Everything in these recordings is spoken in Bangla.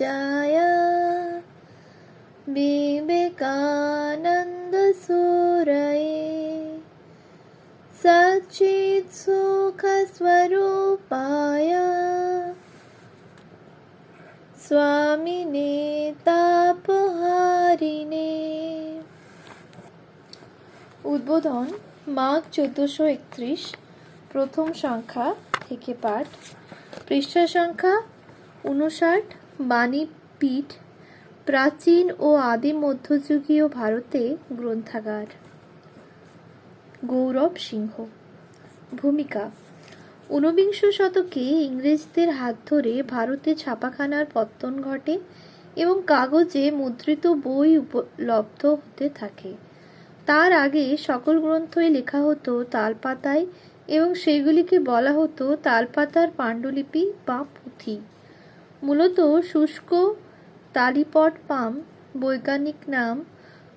जय विवेकानन्दसूरये सच्चित्सुखस्वरूपाय स्वामिने তাপহারিণে উদ্বোধন মাঘ চোদ্দোশো একত্রিশ প্রথম সংখ্যা থেকে পাঠ পৃষ্ঠা সংখ্যা উনষাট বাণীপীঠ প্রাচীন ও আদি মধ্যযুগীয় ভারতে গ্রন্থাগার। গৌরব সিংহ। ভূমিকা। ঊনবিংশ শতকে ইংরেজদের হাত ধরে ভারতে ছাপাখানার পত্তন ঘটে এবং কাগজে মুদ্রিত বই উপলব্ধ হতে থাকে। তার আগে সকল গ্রন্থই লেখা হতো তালপাতায় এবং সেগুলিকে বলা হতো তালপাতার পাণ্ডুলিপি বা পুঁথি। মূলত শুষ্ক তালিপট পাম, বৈজ্ঞানিক নাম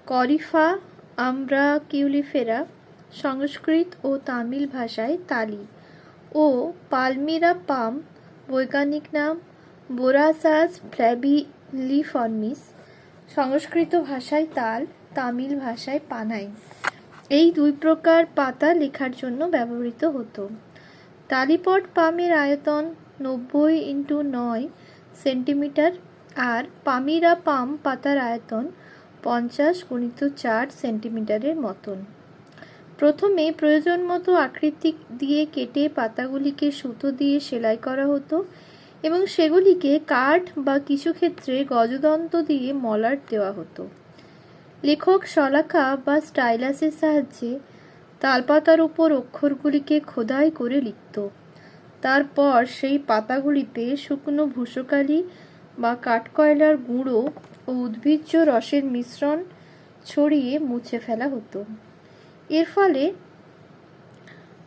করিফা আমরা কিউলিফেরা সংস্কৃত ও তামিল ভাষায় তালি ও পালমিরা পাম, বৈজ্ঞানিক নাম বোরাসাস ফ্ল্যাবিলিফর্মিস সংস্কৃত ভাষায় তাল, তামিল ভাষায় পানাই। এই দুই প্রকার পাতা লেখার জন্য ব্যবহৃত হতো। তালিপট পামের আয়তন নব্বই ইন্টু নয় সেন্টিমিটার আর পামিরা পাম পাতার আয়তন পঞ্চাশ গুণিত চার সেন্টিমিটারের মতন। প্রথমে প্রয়োজন মতো আকৃতি দিয়ে কেটে পাতাগুলিকে সুতো দিয়ে সেলাই করা হতো এবং সেগুলিকে কাঠ বা কিছু ক্ষেত্রে গজদন্ত দিয়ে মলাট দেওয়া হতো। লেখক শলাকা বা স্টাইলাসের সাহায্যে তালপাতার উপর অক্ষরগুলিকে খোদাই করে লিখত। তারপর সেই পাতাগুলিতে শুকনো ভূষকালি বা কাঠকয়লার গুঁড়ো ও উদ্ভিজ্জ রসের মিশ্রণ ছড়িয়ে মুছে ফেলা হতো। এর ফলে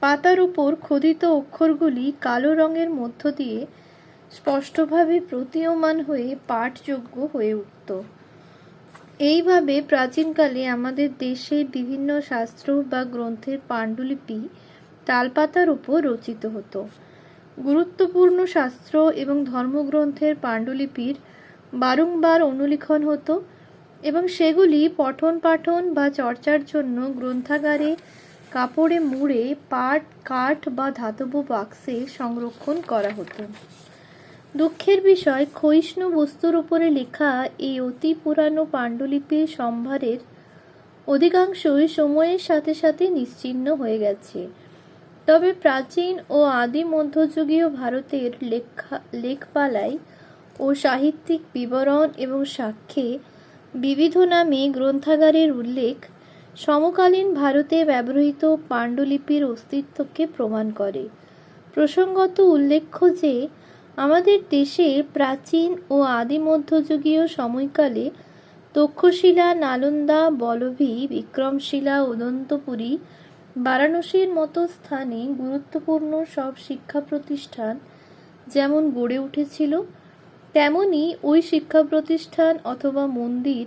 পাতার উপর খোদিত অক্ষরগুলি কালো রঙের মধ্য দিয়ে স্পষ্টভাবে প্রতীয়মান হয়ে পাঠযোগ্য হয়ে উঠত। এইভাবে প্রাচীনকালে আমাদের দেশে বিভিন্ন শাস্ত্র বা গ্রন্থের পাণ্ডুলিপি তালপাতার উপর রচিত হতো। গুরুত্বপূর্ণ শাস্ত্র এবং ধর্মগ্রন্থের পাণ্ডুলিপির বারংবার অনুলিখন হতো এবং সেগুলি পঠন পাঠন বা চর্চার জন্য গ্রন্থাগারে কাপড়ে মুড়ে পাট, কাঠ বা ধাতব বাক্সে সংরক্ষণ করা হতো। দুঃখের বিষয়, ক্ষয়িষ্ণু বস্তুর উপরে লেখা এই অতি পুরানো পাণ্ডুলিপির সম্ভারের অধিকাংশই সময়ের সাথে সাথে নিশ্চিহ্ন হয়ে গেছে। তবে প্রাচীন ও আদি মধ্যযুগীয় ভারতের লেখা লেখপালাই ও সাহিত্যিক বিবরণ এবং সাক্ষ্যে বিবিধ নামে গ্রন্থাগারের উল্লেখ সমকালীন ভারতে ব্যবহৃত পাণ্ডুলিপির অস্তিত্বকে প্রমাণ করে। প্রসঙ্গত উল্লেখ্য যে, আমাদের দেশে প্রাচীন ও আদি মধ্যযুগীয় সময়কালে তক্ষশিলা, নালন্দা বলভী বিক্রমশিলা উদন্তপুরী বারাণসীর মতো স্থানে গুরুত্বপূর্ণ সব শিক্ষা প্রতিষ্ঠান যেমন গড়ে উঠেছিল, তেমনি ওই শিক্ষা প্রতিষ্ঠান অথবা মন্দির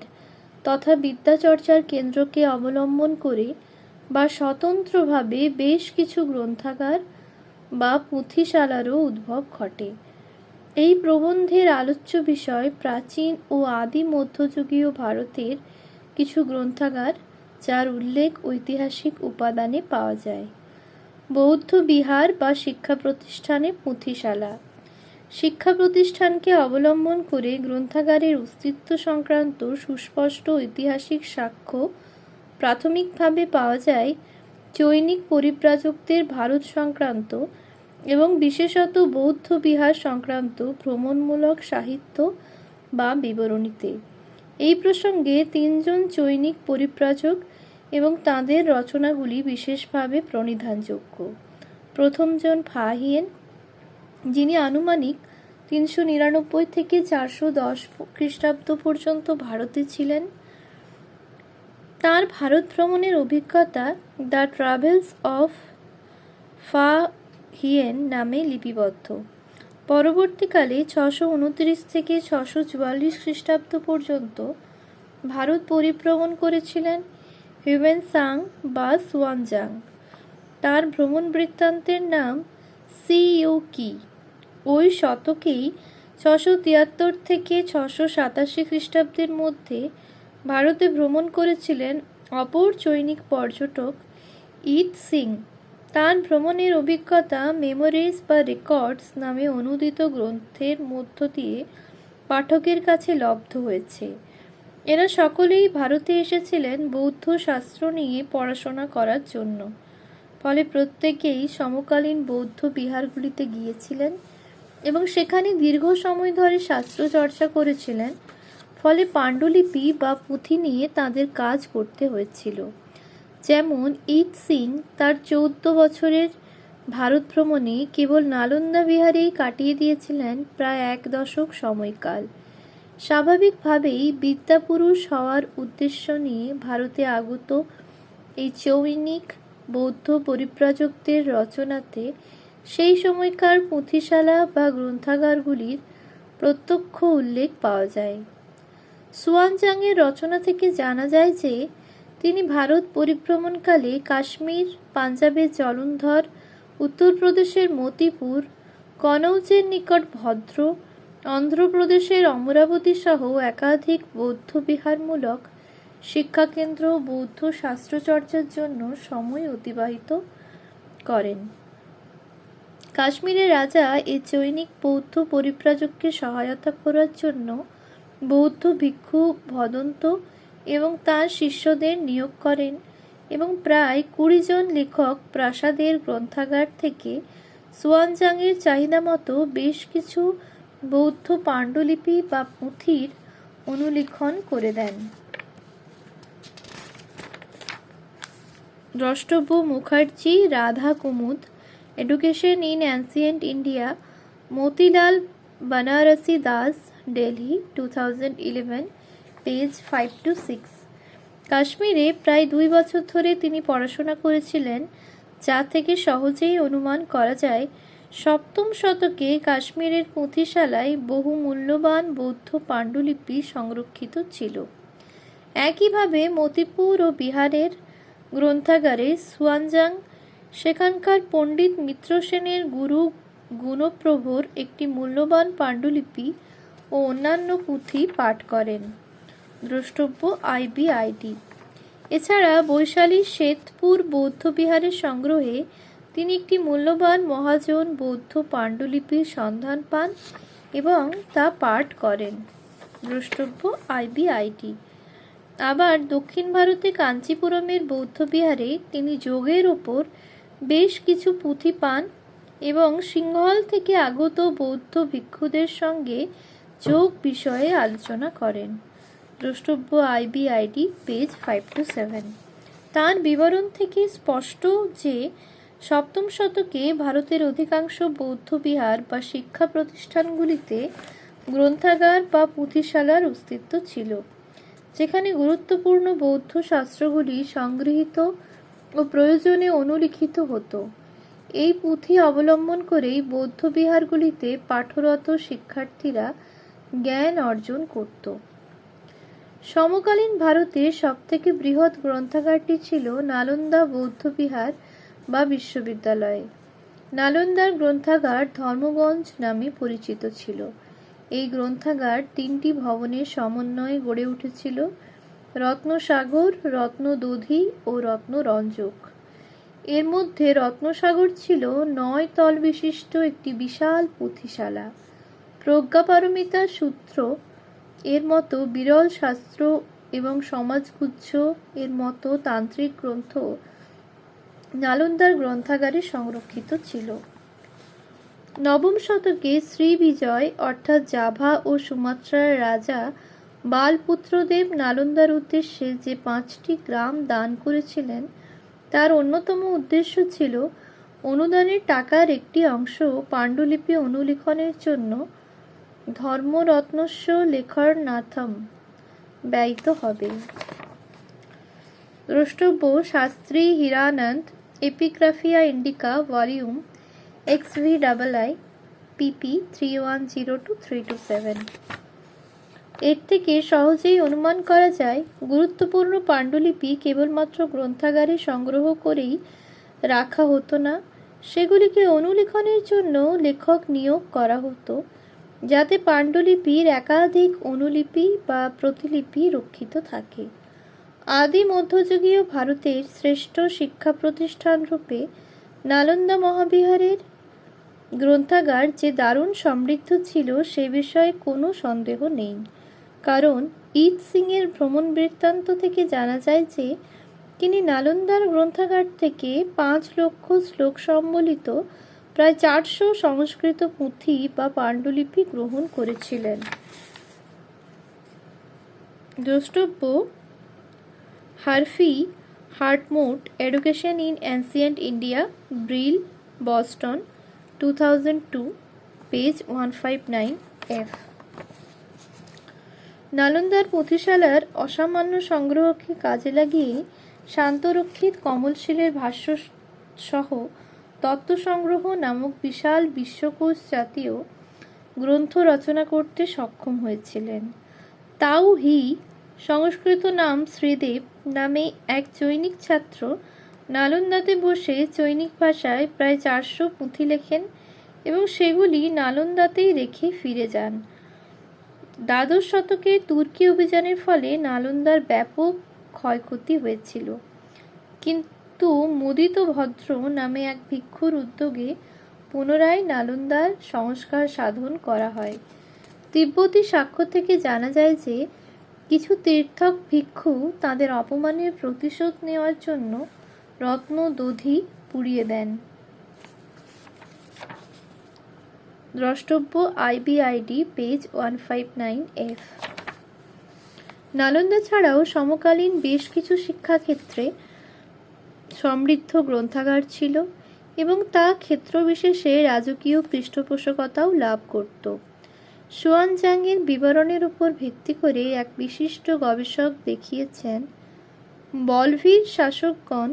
তথা বিদ্যাচর্চার কেন্দ্রকে অবলম্বন করে বা স্বতন্ত্রভাবে বেশ কিছু গ্রন্থাগার বা পুঁথিশালারও উদ্ভব ঘটে। এই প্রবন্ধের আলোচ্য বিষয় প্রাচীন ও আদি মধ্যযুগীয় ভারতের কিছু গ্রন্থাগার যার উল্লেখ ঐতিহাসিক উপাদানে পাওয়া যায়। বৌদ্ধ বিহার বা শিক্ষা প্রতিষ্ঠানে পুঁথিশালা। শিক্ষা প্রতিষ্ঠানকে অবলম্বন করে গ্রন্থাগারের অস্তিত্ব সংক্রান্ত সুস্পষ্ট ঐতিহাসিক সাক্ষ্য প্রাথমিকভাবে পাওয়া যায় চৈনিক পরিব্রাজকদের ভারত সংক্রান্ত এবং বিশেষত বৌদ্ধ বিহার সংক্রান্ত ভ্রমণমূলক সাহিত্য বা বিবরণীতে। এই প্রসঙ্গে তিনজন চৈনিক পরিব্রাজক এবং তাদের রচনাগুলি বিশেষভাবে প্রণিধানযোগ্য। প্রথমজন ফাহিয়েন যিনি আনুমানিক তিনশো নিরানব্বই থেকে চারশো দশ খ্রিস্টাব্দ পর্যন্ত ভারতে ছিলেন। তার ভারত ভ্রমণের অভিজ্ঞতা the travels of Fa Hien নামে লিপিবদ্ধ। পরবর্তীকালে ছশো উনত্রিশ থেকে ছশো চুয়াল্লিশ খ্রিস্টাব্দ পর্যন্ত ভারত পরিভ্রমণ করেছিলেন। হিউমেন সাং বা সুয়ানজাং তার ভ্রমণ বৃত্তান্তের নাম সি ইউ কি ওই শতকেই ছশো তিয়াত্তর থেকে ছশো সাতাশি খ্রিস্টাব্দের মধ্যে ভারতে ভ্রমণ করেছিলেন অপর চৈনিক পর্যটক ইত সিং। তার ভ্রমণের অভিজ্ঞতা মেমোরিজ বা রেকর্ডস নামে অনুদিত গ্রন্থের মধ্য দিয়ে পাঠকের কাছে লব্ধ হয়েছে। এরা সকলেই ভারতে এসেছিলেন বৌদ্ধ শাস্ত্র নিয়ে পড়াশোনা করার জন্য। ফলে প্রত্যেকেই সমকালীন বৌদ্ধ বিহারগুলিতে গিয়েছিলেন এবং সেখানে দীর্ঘ সময় ধরে শাস্ত্র চর্চা করেছিলেন। ফলে পাণ্ডুলিপি বা পুঁথি নিয়ে তাদের কাজ করতে হয়েছিল। যেমন ইত সিং তার চৌদ্দ বছরের ভারত ভ্রমণে কেবল নালন্দা বিহারেই কাটিয়ে দিয়েছিলেন প্রায় এক দশক সময়কাল। স্বাভাবিকভাবেই বিদ্যাপুরুষ হওয়ার উদ্দেশ্য নিয়ে ভারতে আগত এই চৌনিক বৌদ্ধ পরিব্রাজকদের রচনাতে সেই সময়কার পুঁথিশালা বা গ্রন্থাগারগুলির প্রত্যক্ষ উল্লেখ পাওয়া যায়। সুয়ানজাংয়ের রচনা থেকে জানা যায় যে, তিনি ভারত পরিভ্রমণকালে কাশ্মীর, পাঞ্জাবের জলন্ধর, উত্তরপ্রদেশের মতিপুর, কনৌজের নিকট ভদ্র অন্ধ্রপ্রদেশের অমরাবতী সহ একাধিক বৌদ্ধ বিহারমূলক শিক্ষাকেন্দ্র বৌদ্ধ শাস্ত্রচর্চার জন্য সময় অতিবাহিত করেন। কাশ্মীরের রাজা এই চৈনিক বৌদ্ধ পরিব্রাজককে সহায়তা করার জন্য বৌদ্ধ ভিক্ষু ভদন্ত এবং তার শিষ্যদের নিয়োগ করেন এবং প্রায় কুড়ি জন লেখক প্রাসাদের গ্রন্থাগার থেকে সুয়ানজাংয়ের চাহিদা মতো বেশ কিছু বৌদ্ধ পাণ্ডুলিপি বা পুঁথির অনুলিখন করে দেন। দ্রষ্টব্য Mukherjee, Radha Kumud, education in ancient India, Motilal Banarsi Das Delhi two thousand eleven, page five two six. কাশ্মীরে প্রায় দুই বছর ধরে তিনি পড়াশোনা করেছিলেন, যা থেকে সহজেই অনুমান করা যায় সপ্তম শতকে কাশ্মীরের পুঁথিশালায় বহু মূল্যবান বৌদ্ধ পাণ্ডুলিপি সংরক্ষিত ছিল। একইভাবে মতিপুর ও বিহারের গ্রন্থাগারে সুয়ানজাং সেখানকার পণ্ডিত মিত্র সেনের গুরু গুণপ্রভর একটি মূল্যবান পাণ্ডুলিপি ও অন্যান্য পুঁথি পাঠ করেন। দ্রষ্টব্য আইবিআইডি। এছাড়া বৈশালী শ্বেতপুর বৌদ্ধবিহারের সংগ্রহে তিনি একটি মূল্যবান মহাজন বৌদ্ধ পাণ্ডুলিপির সন্ধান পান এবং তা পাঠ করেন। দ্রষ্টব্য আইবিআইডি আবার দক্ষিণ ভারতে কাঞ্চিপুরমের বৌদ্ধ বিহারে তিনি যোগের ওপর বেশ কিছু পুঁথি পান এবং সিংহল থেকে আগত বৌদ্ধ ভিক্ষুদের সঙ্গে যোগ বিষয়ে আলোচনা করেন। দ্রষ্টব্য IBID page five two seven তার বিবরণ থেকে স্পষ্ট যে সপ্তম শতকে ভারতের অধিকাংশ বৌদ্ধ বিহার বা শিক্ষা প্রতিষ্ঠানগুলিতে গ্রন্থাগার বা পুঁথিশালার অস্তিত্ব ছিল, যেখানে গুরুত্বপূর্ণ বৌদ্ধ শাস্ত্রগুলি সংগৃহীত ও প্রয়োজনে অনুলিখিত হতো। এই পুঁথি অবলম্বন করেই বৌদ্ধ বিহারগুলিতে পাঠরত শিক্ষার্থীরা জ্ঞান অর্জন করত। সমকালীন ভারতে সবথেকে বৃহৎ গ্রন্থাগারটি ছিল নালন্দা বৌদ্ধ বিহার বা বিশ্ববিদ্যালয়ে। নালন্দার গ্রন্থাগার ধর্মগঞ্জ নামে পরিচিত ছিল। এই গ্রন্থাগার তিনটি ভবনের সমন্বয়ে গড়ে উঠেছিল। রত্নসাগর, রত্নদধি ও রত্নরঞ্জক। এর মধ্যে রত্নসাগর ছিল নয় তল বিশিষ্ট একটি বিশাল পুঁথিশালা। প্রজ্ঞাপারমিতা সূত্র, এর মতো বিরল শাস্ত্র এবং সমাজগুচ্ছ, এর মতো তান্ত্রিক গ্রন্থ নালন্দার গ্রন্থাগারে সংরক্ষিত ছিল। নবম শতকে শ্রী বিজয় অর্থাৎ জাভা ও সুমাত্রার রাজা বালপুত্রদেব নালন্দার উদ্দেশ্যে যে পাঁচটি গ্রাম দান করেছিলেন, তার অন্যতম উদ্দেশ্য ছিল অনুদানের টাকার একটি অংশ পাণ্ডুলিপি অনুলিখনের জন্য ধর্মরত্নস্য লেখর নাথম ব্যয়িত হবে। দ্রষ্টব্য Shastri Hirananda one zero two three two seven এর থেকে সহজেই অনুমান করা যায়, গুরুত্বপূর্ণ পাণ্ডুলিপি কেবলমাত্র গ্রন্থাগারে সংগ্রহ করেই রাখা হতো না। সেগুলিকে অনুলিখনের জন্য লেখক নিয়োগ করা হতো, যাতে পাণ্ডুলিপির একাধিক অনুলিপি বা প্রতিলিপি রক্ষিত থাকে। আদি মধ্যযুগীয় ভারতের শ্রেষ্ঠ শিক্ষা প্রতিষ্ঠান রূপে নালন্দা মহাবিহারের গ্রন্থাগার যে দারুণ সমৃদ্ধ ছিল, সে বিষয়ে কোনো সন্দেহ নেই। কারণ ঈদ সিংয়ের ভ্রমণ বৃত্তান্ত থেকে জানা যায় যে, তিনি নালন্দার গ্রন্থাগার থেকে পাঁচ লক্ষ শ্লোক সম্বলিত প্রায় চারশো সংস্কৃত পুঁথি বা পাণ্ডুলিপি গ্রহণ করেছিলেন। দ্রষ্টব্য Scharfe Hartmut education in ancient India, Brill, Boston, two thousand two, page one five nine F. নালন্দার পুঁথিশালার অসামান্য সংগ্রহকে কাজে লাগিয়ে শান্তরক্ষিত কমলশীলের ভাষ্য সহ তত্ত্ব সংগ্রহ নামক বিশাল বিশ্বকোষ জাতীয় গ্রন্থ রচনা করতে সক্ষম হয়েছিলেন। তাও হি সংস্কৃত নাম শ্রীদেব নামে এক চৈনিক ছাত্র। নালন্দাতে বসে চৈনিক ভাষায় প্রায় চারশো পুঁথি লেখেন এবং সেগুলি নালন্দাতেই রেখে ফিরে যান। দ্বাদশ শতকে তুর্কি অভিযানের ফলে নালন্দার ব্যাপক ক্ষয়ক্ষতি হয়েছিল। কিন্তু মুদিত ভদ্র নামে এক ভিক্ষুর উদ্যোগে পুনরায় নালন্দার সংস্কার সাধন করা হয়। তিব্বতী সাক্ষ্য থেকে জানা যায় যে কিছু তীর্থক ভিক্ষু তাদের অপমানের প্রতিশোধ নেওয়ার জন্য রত্ন দধি পুড়িয়ে দেন। দ্রষ্টব্য IBID, page one five nine F. Nalanda ছাড়াও সমকালীন বেশ কিছু শিক্ষাক্ষেত্রে সমৃদ্ধ গ্রন্থাগার ছিল এবং তা ক্ষেত্রবিশেষে রাজকীয় পৃষ্ঠপোষকতাও লাভ করত। সুয়ানজাংয়ের বিবরণের উপর ভিত্তি করে এক বিশিষ্ট গবেষক দেখিয়েছেন, বলভীর শাসকগণ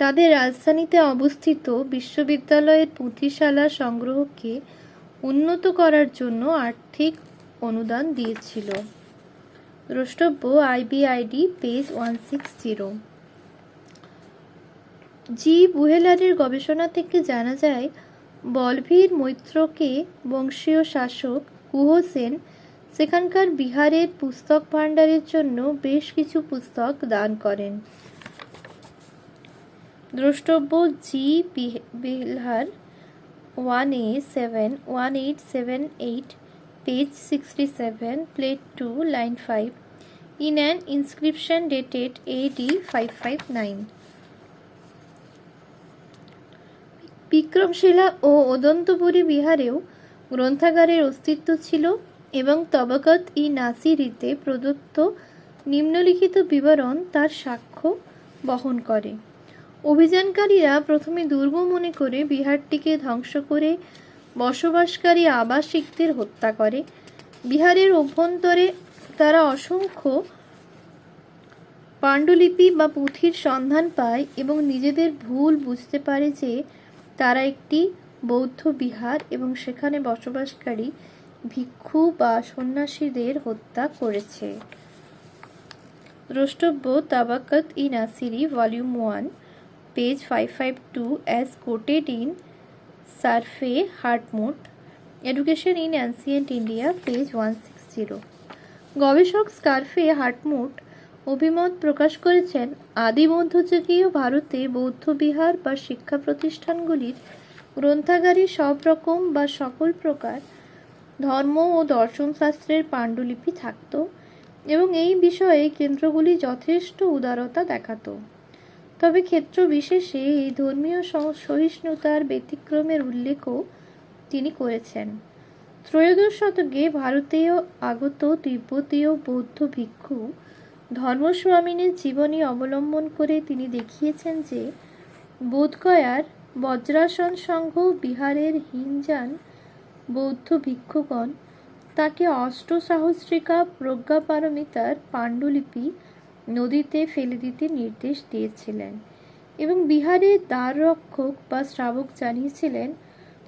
তাদের রাজধানীতে অবস্থিত বিশ্ববিদ্যালয়ের পুঁথিশালা সংগ্রহকে উন্নত করার জন্য আর্থিক অনুদান দিয়েছিল। দ্রষ্টব্য, IBID page one six zero. G বুহেলারের গবেষণা থেকে জানা যায়, বলভীর মৈত্রকে বংশীয় শাসক কুহসেন সেখানকার বিহারের পুস্তক ভাণ্ডারের জন্য বেশ কিছু পুস্তক দান করেন। দ্রষ্টব্য G Bihar one A seven, one eight seven eight, page sixty seven, plate two, line five, in an inscription dated AD five five nine. Vikramshila ও ওদন্তপুরী বিহারেও গ্রন্থাগারের অস্তিত্ব ছিল এবং তবাকত ই নাসিরিতে প্রদত্ত নিম্নলিখিত বিবরণ তার সাক্ষ্য বহন করে। অভিযানকারীরা প্রথমে দুর্গ মনে করে বিহারটিকে ধ্বংস করে বসবাসকারী আবাসিকদের হত্যা করে। বিহারের অভ্যন্তরে তারা অসংখ্য পাণ্ডুলিপি বা পুঁথির সন্ধান পায় এবং নিজেদের ভুল বুঝতে পারে যে তারা একটি বৌদ্ধ বিহার এবং সেখানে বসবাসকারী ভিক্ষু বা সন্ন্যাসীদের হত্যা করেছে। দ্রষ্টব্য Tabaqat i Nasiri, volume one, page five five two, as quoted in Scharfe Hartmut, education in ancient India, page one six zero. গবেষক স্কার্ফে হার্টমোট অভিমত প্রকাশ করেছেন আদি মধ্যযুগীয় ভারতে বৌদ্ধ বিহার বা শিক্ষা প্রতিষ্ঠানগুলির গ্রন্থাগারে সব রকম বা সকল প্রকার ধর্ম ও দর্শনশাস্ত্রের পাণ্ডুলিপি থাকত এবং এই বিষয়ে কেন্দ্রগুলি যথেষ্ট উদারতা দেখাতো। তবে ক্ষেত্র বিশেষে এই ধর্মীয় সহিষ্ণুতার ব্যতিক্রমের উল্লেখও তিনি করেছেন। ত্রয়োদশ শতকে ভারতীয় আগত তিব্বতীয় বৌদ্ধ ভিক্ষু ধর্মস্বামিনীর জীবনী অবলম্বন করে তিনি দেখিয়েছেন যে বোধগয়ার বজ্রাসন সংঘ বিহারের হিনজান বৌদ্ধ ভিক্ষুগণ তাকে অষ্টসাহস্রিকা প্রজ্ঞাপারমিতার পাণ্ডুলিপি নদীতে ফেলে দিতে নির্দেশ দিয়েছিলেন এবং বিহারের দ্বাররক্ষক বা শ্রাবক জানিয়েছিলেন,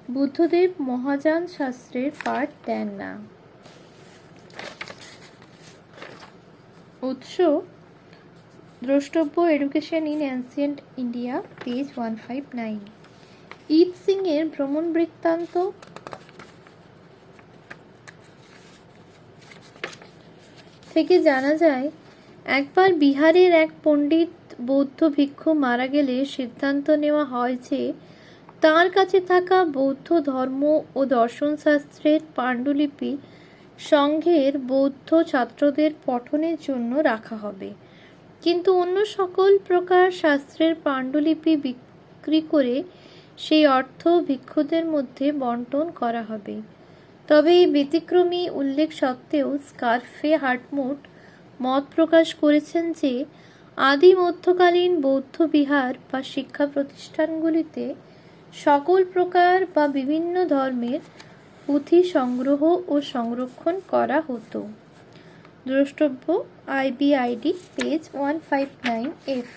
বুদ্ধদেব মহাযান শাস্ত্রের পাঠ দেন না। উৎস, দ্রষ্টব্য education in ancient India, page one five nine. Eid সিংয়ের ভ্রমণ বৃত্তান্ত। থেকে জানা যায়, একবার বিহারের এক পণ্ডিত বৌদ্ধ ভিক্ষু মারা গেলে সিদ্ধান্ত নেওয়া হয় যে তার কাছে থাকা বৌদ্ধ ধর্ম ও দর্শনশাস্ত্রের পাণ্ডুলিপি সংঘের বৌদ্ধ ছাত্রদের পঠনের জন্য রাখা হবে। কিন্তু অন্য সকল প্রকার শাস্ত্রের পাণ্ডুলিপি বিক্রি করে সেই অর্থ ভিক্ষুদের মধ্যে বন্টন করা হবে। তবে এই ব্যতিক্রমী উল্লেখ সত্ত্বেও স্কার্ফে হার্টমুট মত প্রকাশ করেছেন যে, আদি মধ্যকালীন বৌদ্ধ বিহার বা শিক্ষা প্রতিষ্ঠানগুলিতে সকল প্রকার বা বিভিন্ন ধর্মের পুঁথি সংগ্রহ ও সংরক্ষণ করা হতো। দ্রষ্টব্য, IBID, page one five nine F.